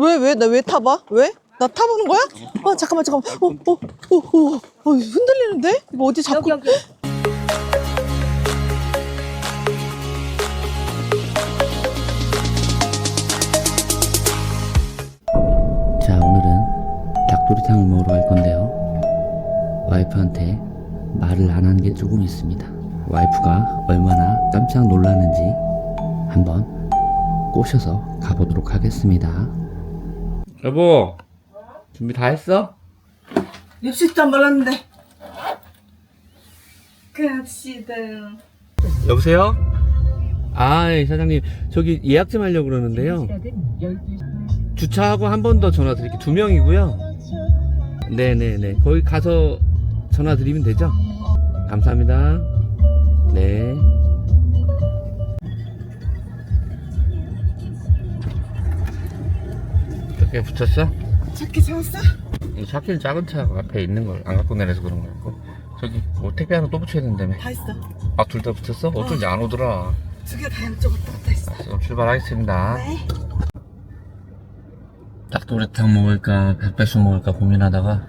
왜, 왜, 나 왜 타봐? 왜? 나 타보는 거야? 아, 잠깐만, 잠깐만. 어, 어, 어, 어, 어, 흔들리는데? 이거 어디 자꾸. 자, 오늘은 닭도리탕을 먹으러 갈 건데요. 와이프한테 말을 안 한 게 조금 있습니다. 와이프가 얼마나 깜짝 놀라는지 한번 꼬셔서 가보도록 하겠습니다. 여보, 준비 다 했어? 립스틱도 안 발랐는데. 갑시다. 여보세요? 아, 예, 사장님. 저기 예약 좀 하려고 그러는데요. 주차하고 한 번 더 전화 드릴게요. 두 명이고요. 네네네. 거기 가서 전화 드리면 되죠? 감사합니다. 네. 몇개 붙였어? 찾기 찾았어? 이 차키는 작은 차 앞에 있는 걸 안 갖고 내려서 그런 거였고. 저기 뭐 택배 하나 또 붙여야 된다며. 다 있어. 아, 둘 다 붙였어? 어쩐지 안 오더라. 두 개 다 양쪽 왔다 갔다 했어. 알았어, 그럼 출발하겠습니다. 네. 닭도리탕 먹을까 백배수 먹을까 고민하다가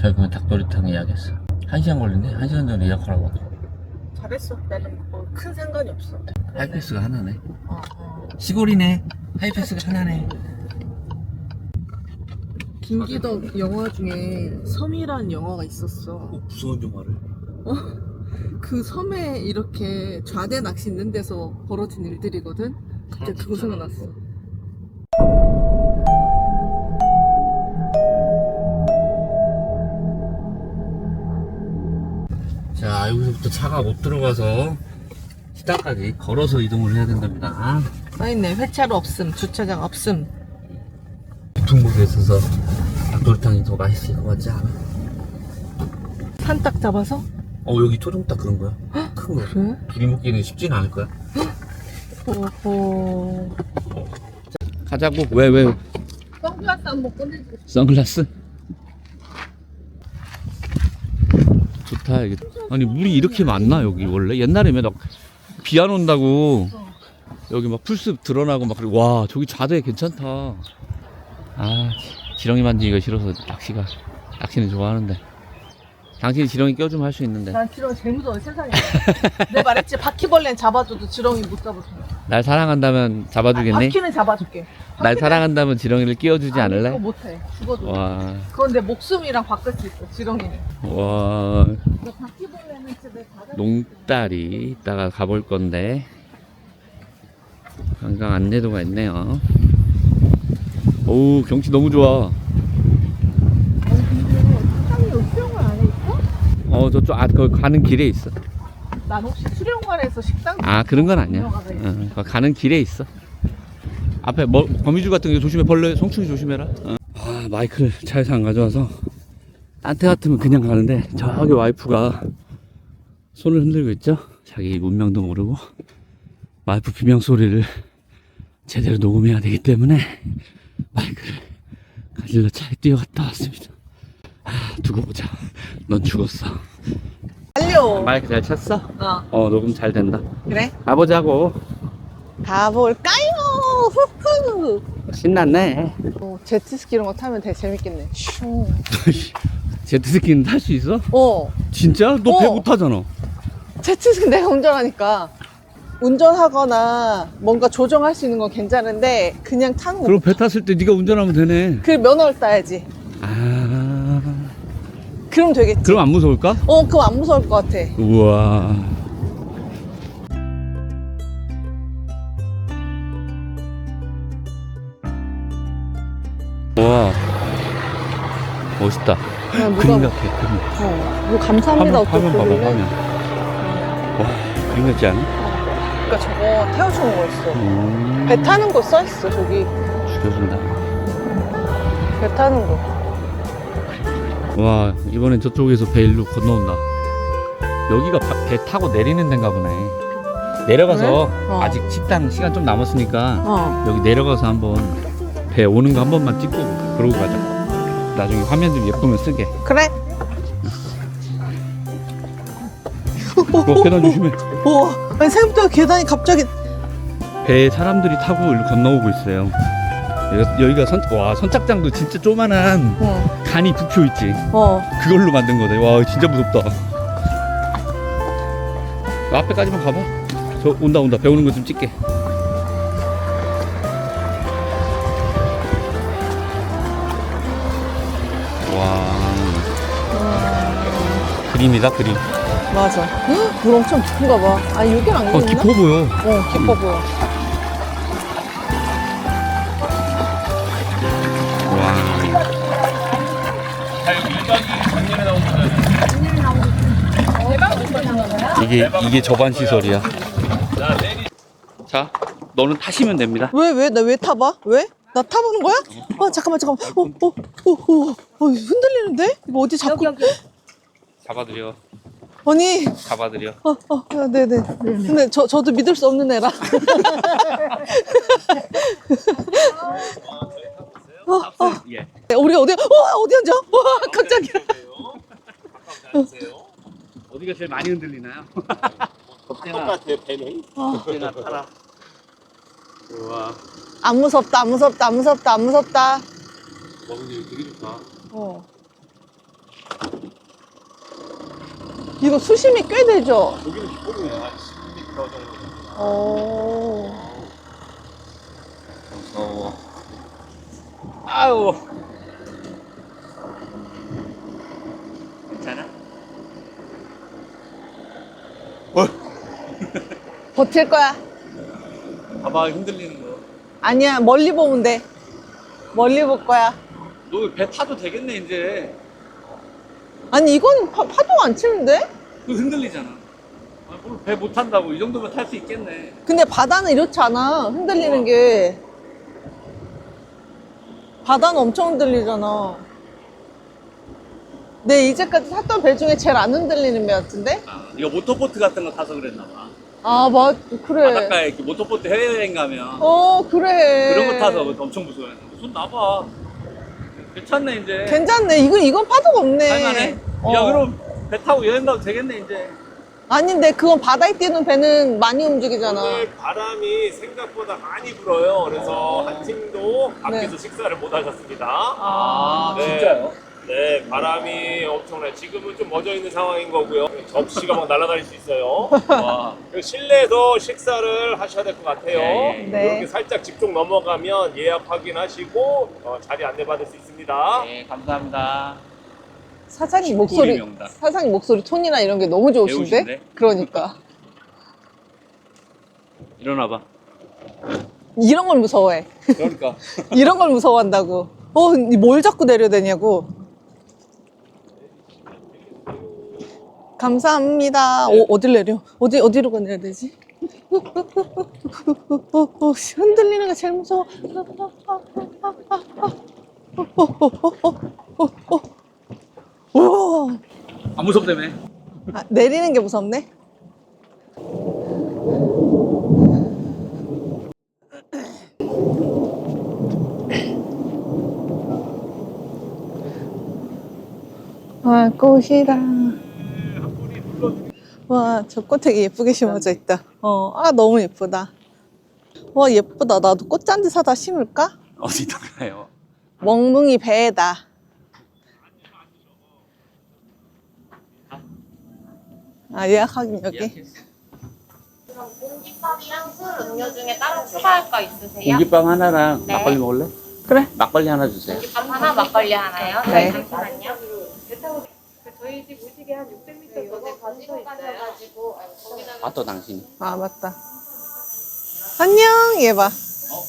결국엔 닭도리탕 예약했어 한 시간 걸린대? 한 시간 전에 예약하라고 잘했어. 나는 뭐 큰 상관이 없어. 하이패스가 하나네 어, 어. 시골이네 하이패스가 하나네 김기덕 영화 중에 섬이란 영화가 있었어. 무서운 영화를 그 섬에 이렇게 좌대 낚시 있는 데서 벌어진 일들이거든. 그때 그거 생각났어. 자 여기서부터 차가 못 들어가서 식당까지 걸어서 이동을 해야 된답니다 써있네. 회차로 없음. 주차장 없음. 중국에 있어서 닭도리탕이 더 맛있을 것 같지 않아? 산딱 잡아서? 어 여기 토종닭 그런 거야 큰 거 그래? 둘이 먹기는 쉽지는 않을 거야 오호. 가자고 왜 왜? 선글라스 한번 꺼내주고 선글라스? 좋다 이게 아니 물이 이렇게 많나 여기 원래 옛날에 막비 안 온다고 여기 막 풀숲 드러나고 막 그래 와 저기 좌대 괜찮다 아 지- 지렁이 만지기가 싫어서 낚시가 낚시는 좋아하는데 당신이 지렁이 껴주면 할수 있는데 난 지렁이 제일 무서워 세상에. 내가 말했지 바퀴벌레는 잡아줘도 지렁이 못 잡아줘. 날 사랑한다면 잡아주겠니? 바퀴는 잡아줄게. 날 사랑한다면 지렁이를 끼워주지 아니, 않을래? 그거 못해. 죽어도. 와, 그건 내 목숨이랑 바꿀 수 있어. 지렁이는. 와, 너 바퀴벌레는 집에. 농다리 이따가 가볼 건데 관광 안내도가 있네요. 오 경치 너무 좋아. 어 저쪽 아 그 가는 길에 있어. 난 혹시 수영관에서 식당? 아 그런 건 아니야. 어, 거 가는 길에 있어. 앞에 뭐 거미줄 같은 게 조심해 벌레 송충이 조심해라. 어. 아 마이크를 차에서 안 가져와서 딴 때 같으면 그냥 가는데 저기 와이프가 손을 흔들고 있죠. 자기 문명도 모르고 와이프 비명 소리를 제대로 녹음해야 되기 때문에 마이크를 가질러 차에 뛰어갔다 왔습니다. 아, 두고 보자. 넌 죽었어. 달려. 마이크 잘 쳤어? 어. 어 녹음 잘 된다. 그래? 가보자고. 가볼까요? 후후. 신났네. 어, 제트스키 이런 거 타면 되게 재밌겠네. 슝. 제트스키는 탈 수 있어? 어. 진짜? 너 배 어. 못 타잖아. 제트스키 내가 운전하니까 운전하거나 뭔가 조정할 수 있는 건 괜찮은데 그냥 타는 거. 그럼 배 탔을 때 네가 운전하면 되네. 그 면허를 따야지. 아. 그럼 되겠지. 그럼 안 무서울까? 어, 그럼 안 무서울 것 같아. 우와. 와. 멋있다. 그냥 누가 그림 같아. 그림. 어, 뭐 감사합니다 화면, 화면 봐봐, 어떻게 화면. 와, 그림 같지 않아? 그러니까 저거 태워주는 거였어. 음, 배 타는 거 써있어 저기. 죽여준다. 배 타는 거. 와 이번엔 저쪽에서 배 일로 건너온다 여기가 바- 배 타고 내리는 데인가 보네 내려가서? 어. 아직 식당 시간 좀 남았으니까 어. 여기 내려가서 한번 배 오는 거 한 번만 찍고 그러고 가자 나중에 화면 좀 예쁘면 쓰게 그래. 어, 계단 조심해 우와. 아니 생각보다 계단이 갑자기 배에 사람들이 타고 일로 건너오고 있어요 여기- 여기가 선, 와, 선착장도 진짜 조만한 어. 간이 부표 있지. 어. 그걸로 만든 거네. 와, 진짜 무섭다. 그 앞에까지만 가봐. 저 온다, 온다. 배우는 거 좀 찍게. 와. 그림이다, 그림. 맞아. 헉, 물 엄청 깊은가 봐. 아, 여긴 안 어, 깊나? 깊어 보여. 어, 깊어 보여. 와. 이게 이게 저반 시설이야. 자, 너는 타시면 됩니다. 왜, 왜? 나 왜 타봐? 왜? 나 타보는 거야? 아, 잠깐만, 잠깐만. 어, 어, 어, 어, 어, 흔들리는데? 이거 어디 자꾸. 잡아드려. 아니, 잡아드려. 어, 어, 아, 네네. 근데 저, 저도 믿을 수 없는 애라. 어, 어. 예. 우리 어디, 와, 어디 앉아? 와, 갑자기. 어디가 제일 많이 흔들리나요? 똑같아요 배는 겁쟁아 타라. 우와. 안 무섭다, 안 무섭다, 안 무섭다, 안 무섭다. 와 근데 이거 되게 좋다. 어. 이거 수심이 꽤 되죠? 여기는 기본이야 한 10m 정도 어. 무서워. 아우. 괜찮아? 버틸 거야. 봐봐 흔들리는 거. 아니야, 멀리 보면 돼. 멀리 볼 거야. 너 배 타도 되겠네 이제. 아니, 이건 파, 파도가 안 치는데? 그 흔들리잖아. 배못 탄다고 이 정도면 탈 수 있겠네. 근데 바다는 이렇지 않아. 흔들리는 게. 바다는 엄청 흔들리잖아. 내 이제까지 탔던 배 중에 제일 안 흔들리는 배 같은데? 아, 이거 모터보트 같은 거 타서 그랬나 봐. 아, 맞, 그래. 바닷가에 이렇게 모터보트 해외여행 가면 어, 그래. 그런 거 타서 엄청 무서워해. 손 놔봐. 괜찮네 이제. 괜찮네. 이건, 이건 파도가 없네. 할만해. 어. 야 그럼 배 타고 여행 가도 되겠네 이제. 아닌데, 그건 바다에 뛰는 배는 많이 움직이잖아. 오늘 바람이 생각보다 많이 불어요 그래서 한 팀도 밖에서 네. 식사를 못 하셨습니다 아, 네. 진짜요? 네 바람이 엄청나요 지금은 좀 멎어 있는 상황인 거고요 접시가 막 날아다닐 수 있어요 와. 그리고 실내에서 식사를 하셔야 될 것 같아요. 네. 이렇게 살짝 집중 넘어가면 예약 확인하시고 어, 자리 안내받을 수 있습니다 네 감사합니다. 사장님 목소리, 명당. 사장님 목소리 톤이나 이런 게 너무 좋으신데? 배우신데? 그러니까. 일어나봐. 이런 걸 무서워해. 그러니까. 이런 걸 무서워한다고. 어, 뭘 자꾸 내려대냐고. 감사합니다. 네. 어, 어딜 내려? 어디, 어디로 가내야 되지? 어, 흔들리는 게 제일 무서워. 우와. 안 무섭다며. 아, 내리는 게 무섭네. 와, 꽃이다. 와, 저 꽃 되게 예쁘게 심어져 있다. 어, 아, 너무 예쁘다. 와, 예쁘다. 나도 꽃잔디 사다 심을까? 어디다 가요? 멍뭉이 배에다. 아, 예약하긴 여기? 그럼 공깃밥이랑 술 음료 중에 따로 추가할 거 있으세요? 공깃빵 하나랑 네. 막걸리 먹을래? 그래. 막걸리 하나 주세요. 공깃밥 하나, 막걸리 하나요? 네. 잠시만요. 저희 집 우측에 한 600m 전에 이거 가지고 가셔가지고 거기다 아또 당신이. 아, 맞다. 안녕, 얘 봐. 어?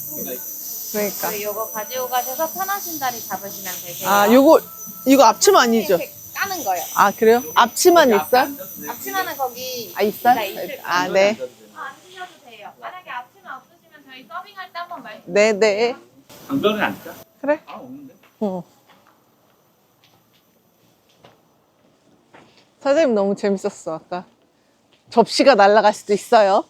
그러니까. 그 요거 가지고 가셔서 편하신 자리 잡으시면 되세요. 아, 요거, 이거 앞치마 아니죠? 이렇게 까는 거예요. 아, 그래요? 앞치마는 있어요? 앞치마는 거기 아, 있어요? 네, 있을 아. 네. 아, 안 드셔도 돼요. 만약에 앞치마 없으시면 저희 서빙할 때 한번 말씀. 네, 네. 강변에 앉자. 그래. 아 없는데. 어. 사장님 너무 재밌었어, 아까. 접시가 날아갈 수도 있어요.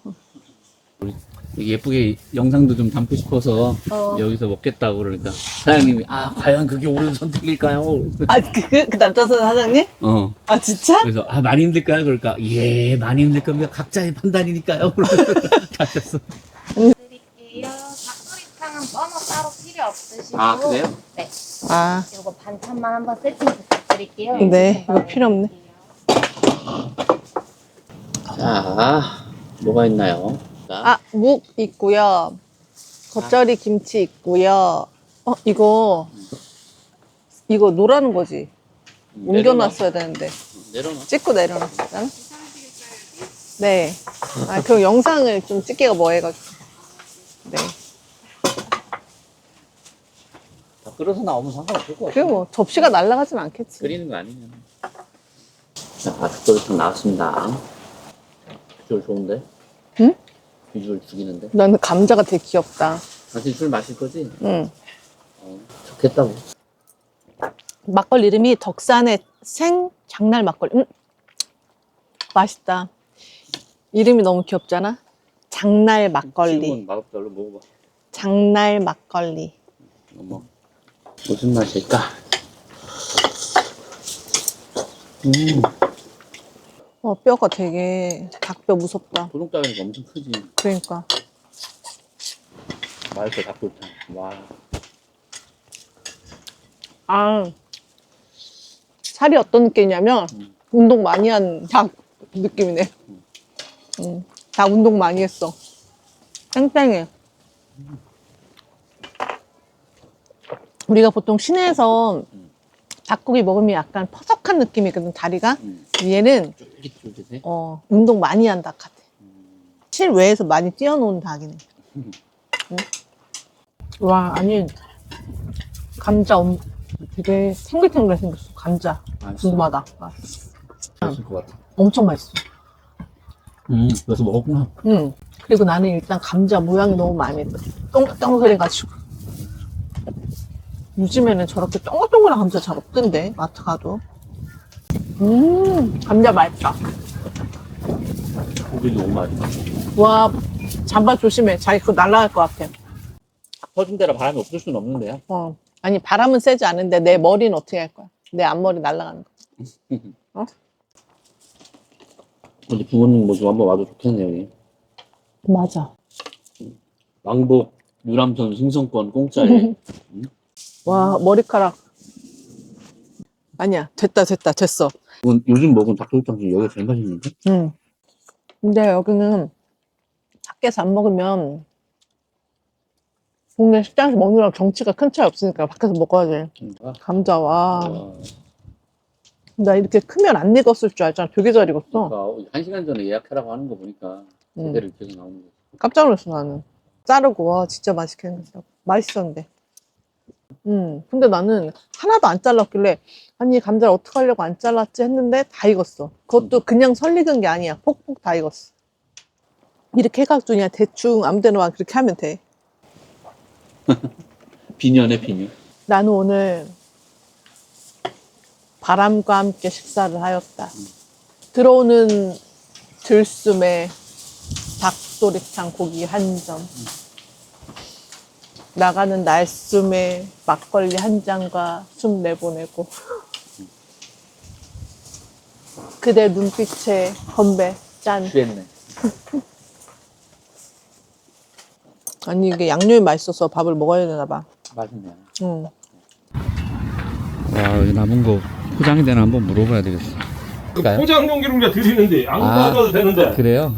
예쁘게 영상도 좀 담고 싶어서 어. 여기서 먹겠다고 그러니까 사장님이 아 과연 그게 옳은 선택일까요? 아, 그, 그, 그 남자 사장님? 어. 아, 진짜? 그래서 아 많이 힘들까요? 그러니까 예 많이 힘들 겁니다. 각자의 판단이니까요. 가셨어. 드릴게요. 닭도리탕은 탕은 버너 따로 필요 없으시고 아, 그래요? 네. 아, 이거 반찬만 한번 세팅 부탁드릴게요. 네, 이거 필요 없네. 자, 뭐가 있나요? 자, 아, 묵 있고요. 겉절이 김치 있고요. 어, 이거, 이거 노라는 거지. 옮겨놨어야 되는데. 내려놔. 찍고 내려놨잖아. 네. 아, 그 영상을 좀 찍기가 뭐 해가지고. 네. 다 끓어서 나오면 상관없을 것 같아. 그리고 뭐 접시가 날아가진 않겠지. 끓이는 거 아니면. 자, 닭도리탕 나왔습니다. 비주얼 좋은데? 응? 비주얼 죽이는데? 나는 감자가 되게 귀엽다. 당신 술 마실 거지? 응. 어, 좋겠다고. 막걸리 이름이 덕산의 생 장날 막걸리. 음. 맛있다. 이름이 너무 귀엽잖아. 장날 막걸리. 맛없다. 얼른 먹어봐. 장날 막걸리. 어머. 무슨 맛일까? 음, 어, 뼈가 되게 닭뼈 무섭다. 도둑닭이니까 엄청 크지. 그러니까. 맛있어, 닭도리탕. 와. 아, 살이 어떤 느낌이냐면, 음. 운동 많이 한 닭 느낌이네. 음, 닭 운동 많이 했어. 땡땡해. 우리가 보통 시내에서 닭고기 먹으면 약간 퍼석한 느낌이거든, 다리가. 음, 얘는, 쫄깃쫄깃해. 어, 운동 많이 한 닭 같아. 실외에서 많이 뛰어노는 닭이네. 응? 와, 아니, 감자 엄, 되게 탱글탱글해 생겼어, 감자. 맛있어. 궁금하다. 아, 맛있을 것 같아. 엄청 맛있어. 음, 그래서 먹었구나. 응. 그리고 나는 일단 감자 모양이 너무 마음에 들어. 동글동글해가지고. 요즘에는 저렇게 동글동글한 감자 잘 없던데, 마트 가도. 음, 감자 맛있다. 고기 너무 맛있어. 와, 잠바 조심해. 자기 그거 날아갈 것 같아. 퍼진 데라 바람이 없을 수는 없는데요. 어. 아니, 바람은 세지 않은데 내 머리는 어떻게 할 거야? 내 앞머리 날아가는 거. 근데 부모님 모습 한번 와도 좋겠네요, 여기. 맞아. 왕복 유람선 승선권 공짜에. 와, 머리카락. 아니야, 됐다, 됐다, 됐어. 요즘 먹은 닭도리탕 중에 여기가 제일 맛있는데? 응. 근데 여기는 밖에서 안 먹으면 동네 식당에서 먹는 거랑 정치가 큰 차이 없으니까 밖에서 먹어야 돼. 감자, 와. 와. 나 이렇게 크면 안 익었을 줄 알잖아. 되게 잘 익었어. 그러니까 한 시간 전에 예약하라고 하는 거 보니까 응. 제대로 계속 나오는 거. 깜짝 놀랐어, 나는. 자르고, 와, 진짜 맛있게 생겼어. 맛있었는데. 음, 근데 나는 하나도 안 잘랐길래, 아니, 감자를 어떡하려고 안 잘랐지 했는데 다 익었어. 그것도 그냥 설 익은 게 아니야. 폭폭 다 익었어. 이렇게 해가지고 그냥 대충 아무 데나 막 그렇게 하면 돼. 비녀네 비녀. 나는 오늘 바람과 함께 식사를 하였다. 들어오는 들숨에 닭도리탕 고기 한 점. 나가는 날숨에 막걸리 한 잔과 숨 내보내고. 그대 눈빛에 건배 짠. 취했네. 아니 이게 양념이 맛있어서 밥을 먹어야 되나 봐. 맛있네. 응. 와 여기 남은 거 포장이 되나 한번 물어봐야 되겠어. 가요? 포장 용기로 이제 드리는데 안 아. 가져도 되는데. 그래요?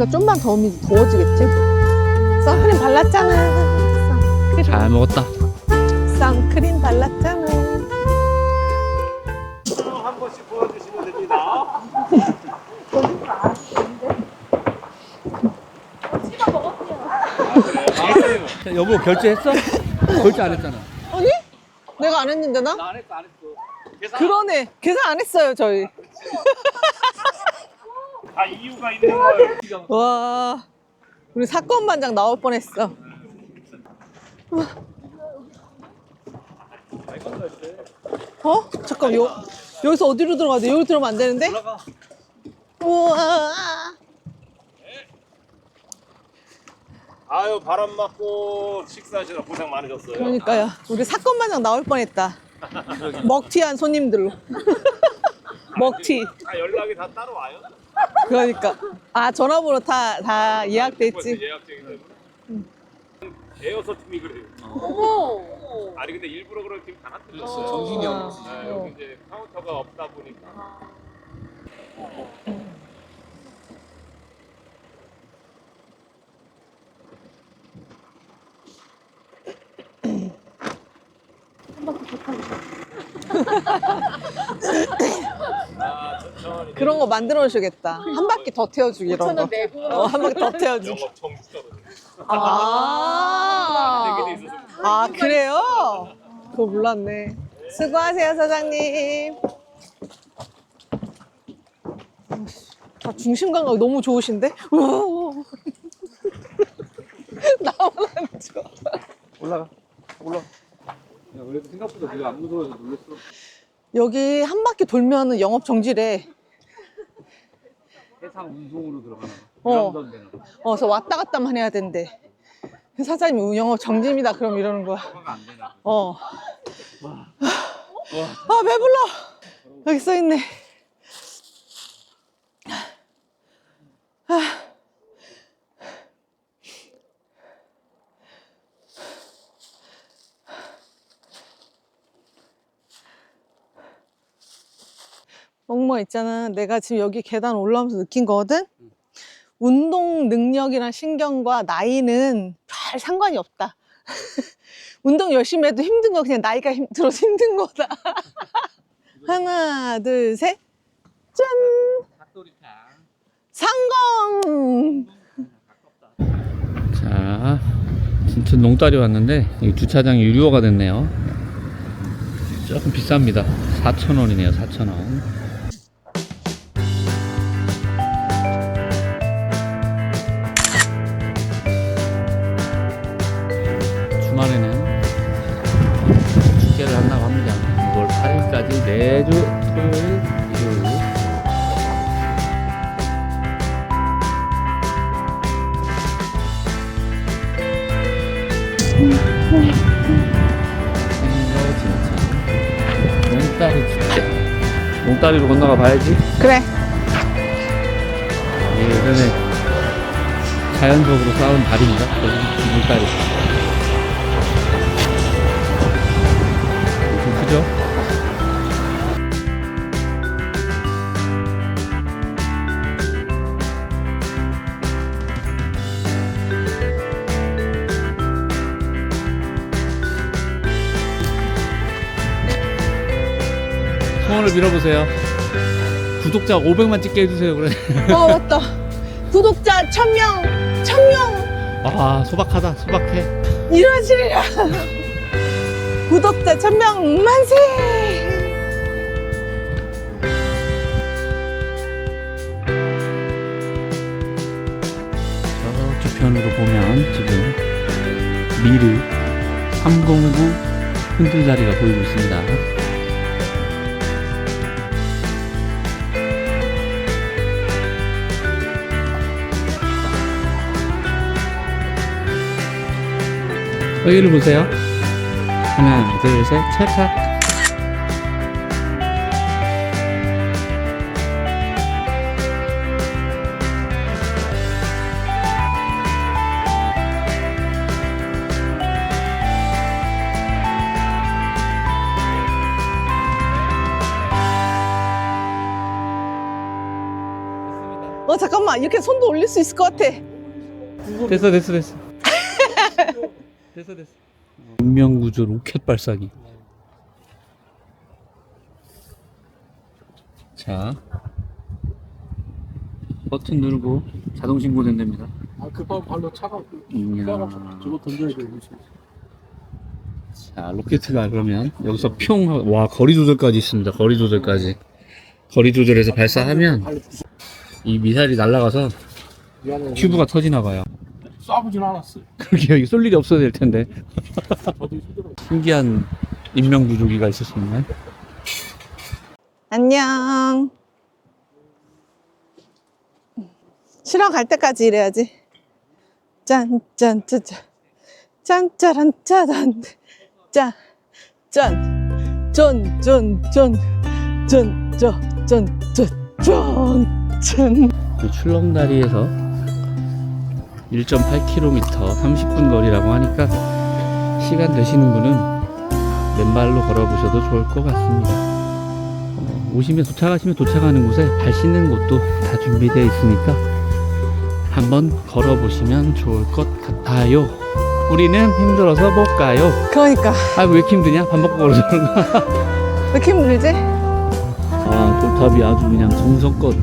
그러니까 좀만 더 오면 더워지겠지? 선크림 발랐잖아. 선크림, 잘 먹었다. 선크림 발랐잖아. 한 번씩 보여주시면 됩니다. 여보 결제했어? 결제 안 했잖아. 아니? 내가 안 했는데 나? 안 했어 안 했어. 그러네. 계산 안 했어요, 저희. 다 이유가 있는 거예요. 와. 우리 사건 반장 나올 뻔했어. 우와. 어? 잠깐 요 여기서 어디로 들어가야 돼? 여기 들어가면 안 되는데? 우와. 아유 바람 맞고 식사하시느라 고생 많으셨어요. 그러니까요. 우리 사건 마냥 나올 뻔했다. 먹튀한 손님들로. 먹튀. 아 연락이 다 따로 와요? 그러니까. 아, 전화번호 다, 다 예약됐지. 예약제기 때문에. 대여섯 팀이 그래요. 어머. 아니 근데 일부러 그럴 팀 하나. 틀렸어요. 정신이 아, 없으시 여기 이제 카운터가 없다 보니까. 아, 천천히. 그런 거 만들어 주겠다. 한 바퀴 더 태워주기 이런 거. 어, 한 바퀴 더 태워주기. 영업 정지 떨어져. 아, 되게 돼 있어서. 아 그래요? 그거 몰랐네. 수고하세요 사장님. 다 중심 감각이 너무 좋으신데? 우와. 나만 안 좋아. 올라가. 야, 그래도 생각보다 네가 안 무서워서 놀랐어. 여기 한 바퀴 돌면 은 영업 정지래. 해상 운송으로 들어가는 어. 유람선 되는 거. 어, 그래서 왔다 갔다만 해야 된대. 사장님 영업 정지입니다. 그럼 이러는 거야. 안 되나? 어. 아, 배불러. 여기 써 있네. 멍멍 있잖아. 내가 지금 여기 계단 올라오면서 느낀 거거든? 운동 능력이랑 신경과 나이는 별 상관이 없다. 운동 열심히 해도 힘든 거 그냥 나이가 힘, 들어서 힘든 거다. 하나, 둘, 셋. 짠! 닭도리탕. 성공! 자, 진짜 농다리 왔는데 이 주차장이 유료가 됐네요. 조금 비쌉니다. 4,000원이네요. 4,000원. 진짜 몽따리 축제 몽따리로 건너가 봐야지. 그래. 예전에 자연적으로 쌓은 여기 몽따리 소원을 빌어보세요 구독자 500만 찍게 해주세요 그래 어, 맞다. 구독자 1000명! 1000명! 아 소박하다 소박해 이루어지리라! 구독자 1000명 만세! 저쪽 편으로 보면 지금 미르 309 흔들다리가 보이고 있습니다. 여기를 보세요. 하나, 둘, 셋, 찰칵. 어, 잠깐만. 이렇게 손도 올릴 수 있을 것 같아. 됐어 됐어 됐어 됐어 됐어. 인명구조 로켓 발사기. 자. 버튼 누르고 자동 신고 된답니다. 아, 급하면 발로 차가 이야. 저거 던져야 돼. 자 로켓가 그러면 여기서 평와 거리 조절까지 있습니다. 거리 조절까지. 거리 조절해서 발사하면 이 미사일이 날아가서 미안해. 튜브가 터지나 봐요 싸보진 않았어요. 그러게요. 이거 쏠 일이 없어야 될 텐데. 신기한 인명 부조기가 있었었네. 안녕. 쉬러 갈 때까지 이래야지. 짠, 짠, 짠, 짠. 짠, 짜란, 짜란. 짠, 짠. 쫀, 쫀, 쫀. 쫀, 쫀, 쫀, 쫀, 쫀, 쫀. 출렁다리에서 1.8km 30분 거리라고 하니까 시간 되시는 분은 맨발로 걸어보셔도 좋을 것 같습니다. 어, 오시면 도착하시면 도착하는 곳에 발 씻는 곳도 다 준비되어 있으니까 한번 걸어보시면 좋을 것 같아요. 우리는 힘들어서 못 가요. 그러니까 아 왜 이렇게 힘드냐? 밥 먹고 걸어서 그런가? 왜 이렇게 힘들지? 아 돌탑이 아주 그냥 정성껏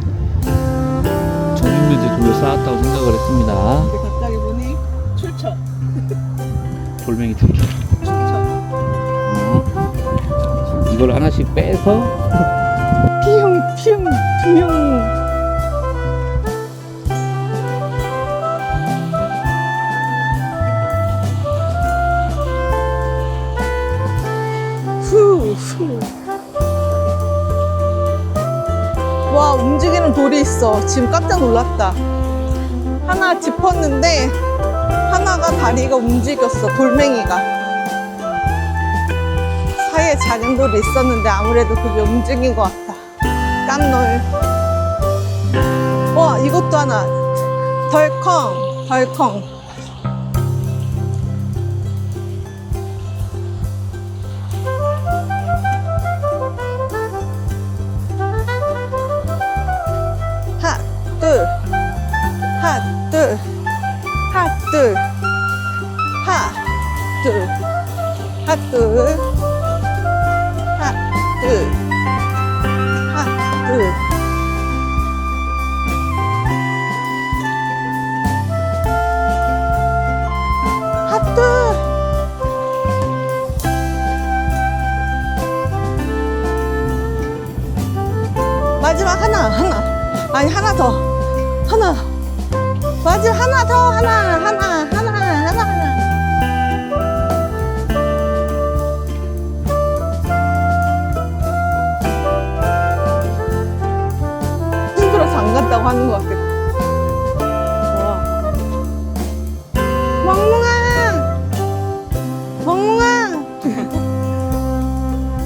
정육면제 둘러싸았다고 생각을 했습니다. 근데 갑자기 보니 출처 돌멩이. 어. 이걸 하나씩 빼서 피용 피용 피용 후 후 와 움직이는 돌이 있어. 지금 깜짝 놀랐다. 하나 짚었는데 하나가 다리가 움직였어 돌멩이가. 사이에 작은 돌이 있었는데 아무래도 그게 움직인 것 같다 깜놀. 와 이것도 하나. 덜컹 덜컹 하나 둘 하나 둘 하트. 마지막 하나 하나. 아니 하나 더. 하나. 마지막 하나 더. 하나 하나 갔다고 하는 것 같아 와. 멍멍아 멍멍아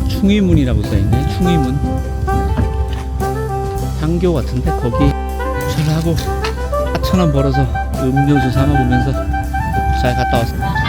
충의문이라고 써있네. 충의문. 향교 같은데 거기 주차를 하고 4천 원 벌어서 음료수 사 먹으면서 잘 갔다 왔습니다.